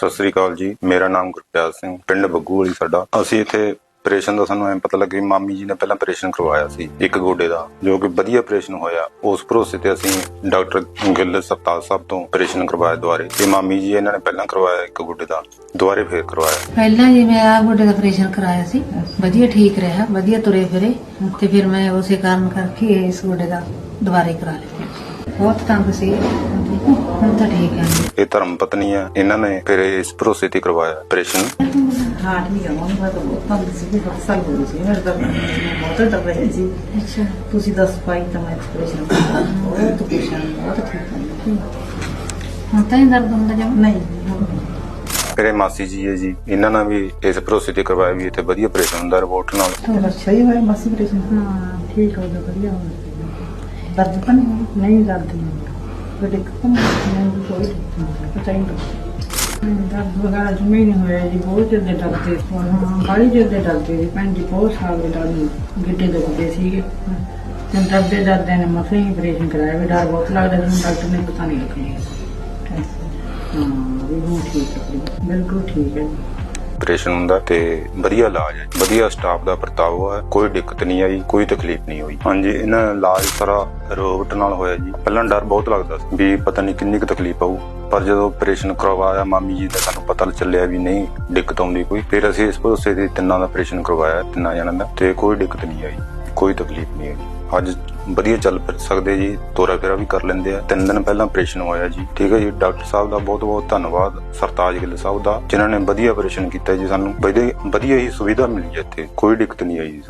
ਸਤਿ ਸ੍ਰੀ ਅਕਾਲ ਜੀ। ਮੇਰਾ ਨਾਮ ਗੁਰਪਿਆਰ ਸਿੰਘ, ਪਿੰਡ ਬੱਗੂ ਵਾਲੀ ਸਾਡਾ। ਅਸੀਂ ਇੱਥੇ ਆਪਰੇਸ਼ਨ ਦਾ ਸਾਨੂੰ ਐਂ ਪਤਾ ਲੱਗਿਆ ਕਿ ਮਾਮੀ ਜੀ ਨੇ ਪਹਿਲਾਂ ਆਪਰੇਸ਼ਨ ਕਰਵਾਇਆ ਸੀ, ਇੱਕ ਗੋਡੇ ਦਾ, ਜੋ ਕਿ ਵਧੀਆ ਆਪਰੇਸ਼ਨ ਹੋਇਆ। ਉਸ ਭਰੋਸੇ ਤੇ ਅਸੀਂ ਡਾਕਟਰ ਗਿੱਲ ਸਰਤਾਜ ਸਾਹਿਬ ਤੋਂ ਆਪਰੇਸ਼ਨ ਕਰਵਾਇਆ ਦੁਆਰੇ ਤੇ ਮਾਮੀ ਜੀ ਇਹਨਾਂ ਨੇ ਪਹਿਲਾਂ ਕਰਵਾਇਆ ਇੱਕ ਗੋਡੇ ਦਾ ਦੁਆਰੇ ਫੇਰ ਕਰਵਾਇਆ। ਪਹਿਲਾਂ ਜੀ ਮੈਂ ਆ ਗੋਡੇ ਦਾ ਆਪਰੇਸ਼ਨ ਕਰਾਇਆ ਸੀ। ਵਧੀਆ ਠੀਕ ਰਿਹਾ, ਵਧੀਆ ਤੁਰੇ ਫਿਰੇ। ਤੇ ਫਿਰ ਮੈਂ ਉਸੇ ਕਾਰਨ ਕਰਕੇ ਇਸ ਗੋਡੇ ਦਾ ਦੁਬਾਰੇ ਕਰਾ ਲਿਆ। ਬਹੁਤ ਤੰਗ ਸੀ। ਹੁਣ ਤਾਂ ਠੀਕ ਹੈ। ਜੀ ਇਹ ਧਰਮ ਪਤਨੀ ਹੈ ਇਹਨਾਂ ਨੇ ਫਿਰ ਇਸ ਭਰੋਸੇ ਤੇ ਕਰਵਾਇਆ ਆਪਰੇਸ਼ਨ ਹਾਰਟ ਨਹੀਂ ਆਉਂਦਾ ਮੈਂ ਤਾਂ ਬਹੁਤ ਤੰਗ ਸੀ ਬਹੁਤ ਸਾਲ ਹੋ ਗਏ ਸੀ। ਮੇਰੇ ਤਾਂ ਮੈਂ ਬਹੁਤ ਡਰ ਰਹੀ ਸੀ। ਅੱਛਾ। ਤੁਸੀਂ ਦੱਸ ਪਾਈ ਤਾਂ ਮੈਂ ਐਕਸਪ੍ਰੈਸ਼ਨ ਬਹੁਤ ਖੁਸ਼ ਹਾਂ ਬਹੁਤ ਠੀਕ ਹਾਂ। ਹੁਣ ਤਾਂ ਹੀ ਦਰਦ ਹੁੰਦਾ ਜਮ ਨਹੀਂ ਮੇਰੇ ਮਾਸੀ ਜੀ ਹੈ ਜੀ। ਇਹਨਾਂ ਨੇ ਵੀ ਇਸ ਭਰੋਸੇ ਤੇ ਕਰਵਾਇਆ ਵੀ ਇੱਥੇ ਵਧੀਆ ਆਪਰੇਸ਼ਨ ਹੁੰਦਾ ਰਿਪੋਰਟ ਨਾਲ। ਅੱਛਾ ਹੀ ਹੋਇਆ ਬਸ ਆਪਰੇਸ਼ਨ ਹਾਂ। ਠੀਕ ਹੋ ਗਿਆ ਵਧੀਆ ਹੋ ਗਿਆ ਦਰਦ ਤਾਂ ਨਹੀਂ ਨਹੀਂ ਦਰਦ ਨਹੀਂ ਬਟ ਇੱਕ ਤਾਂ ਮੈਨੂੰ ਕੋਈ ਪਤਾ ਹੀ ਨਹੀਂ ਦਰਦ ਵਗੈਰਾ ਜਿਵੇਂ ਹੀ ਨਹੀਂ ਹੋਇਆ ਜੀ, ਬਹੁਤ ਜ਼ਿਆਦਾ ਡਰਦੇ ਹਾਂ ਬਾਲੀ ਜ਼ਿਆਦਾ ਡਰਦੇ ਸੀ। ਭੈਣ ਜੀ, ਬਹੁਤ ਸਾਲ ਦੇ ਡਰਦੇ ਗਿੱਟੇ ਦੁਖਦੇ ਸੀਗੇ। ਤੇ ਡਰਦੇ ਡਰਦੇ ਨੇ ਮਸੇ ਹੀ ਆਪਰੇਸ਼ਨ ਕਰਾਇਆ ਵੀ ਡਰ ਬਹੁਤ ਲੱਗਦਾ ਸੀ। ਡਾਕਟਰ ਨੇ ਪਤਾ ਨਹੀਂ ਲੱਗਿਆ ਹਾਂ, ਵੀ ਹੁਣ ਠੀਕ ਹੈ। ਬਿਲਕੁਲ ਠੀਕ ਹੈ ਆਪਰੇਸ਼ਨ ਹੁੰਦਾ ਤੇ ਵਧੀਆ ਇਲਾਜ ਹੈ। ਵਧੀਆ ਸਟਾਫ ਦਾ ਵਰਤਾਓ ਹੈ। ਕੋਈ ਦਿੱਕਤ ਨਹੀਂ ਆਈ, ਕੋਈ ਤਕਲੀਫ ਨਹੀਂ ਹੋਈ। ਹਾਂਜੀ, ਇਹਨਾਂ ਇਲਾਜ ਸਾਰਾ ਰੋਬਟ ਨਾਲ ਹੋਇਆ ਜੀ। ਪਹਿਲਾਂ ਡਰ ਬਹੁਤ ਲੱਗਦਾ ਸੀ ਵੀ ਪਤਾ ਨਹੀਂ ਕਿੰਨੀ ਕੁ ਤਕਲੀਫ ਆਊ। ਪਰ ਜਦੋਂ ਆਪਰੇਸ਼ਨ ਕਰਵਾਇਆ, ਮਾਮੀ ਜੀ ਦਾ ਸਾਨੂੰ ਪਤਾ ਚੱਲਿਆ ਵੀ ਨਹੀਂ, ਦਿੱਕਤ ਆਉਂਦੀ ਕੋਈ। ਫਿਰ ਅਸੀਂ ਇਸ ਭਰੋਸੇ ਤੇ ਤਿੰਨਾਂ ਦਾ ਆਪਰੇਸ਼ਨ ਕਰਵਾਇਆ, ਤਿੰਨਾਂ ਜਣਾਂ ਦਾ, ਤੇ ਕੋਈ ਦਿੱਕਤ ਨਹੀਂ ਆਈ। ਕੋਈ ਤਕਲੀਫ ਨਹੀਂ ਆਈ ਅੱਜ ਵਧੀਆ ਚੱਲ ਫਿਰ ਸਕਦੇ ਜੀ, ਤੋਰਾ ਫੇਰਾ ਵੀ ਕਰ ਲੈਂਦੇ ਆ। ਤਿੰਨ ਦਿਨ ਪਹਿਲਾਂ ਆਪਰੇਸ਼ਨ ਹੋਇਆ ਜੀ, ਠੀਕ ਹੈ ਜੀ। ਡਾਕਟਰ ਸਾਹਿਬ ਦਾ ਬਹੁਤ ਬਹੁਤ ਧੰਨਵਾਦ, ਸਰਤਾਜ ਗਿੱਲ ਸਾਹਿਬ ਦਾ, ਜਿਨ੍ਹਾਂ ਨੇ ਵਧੀਆ ਆਪਰੇਸ਼ਨ ਕੀਤਾ ਜੀ ਸਾਨੂੰ। ਵਧੀਆ ਵਧੀਆ ਹੀ ਸੁਵਿਧਾ ਮਿਲੀ ਇੱਥੇ, ਕੋਈ ਦਿੱਕਤ ਨਹੀਂ ਆਈ ਜੀ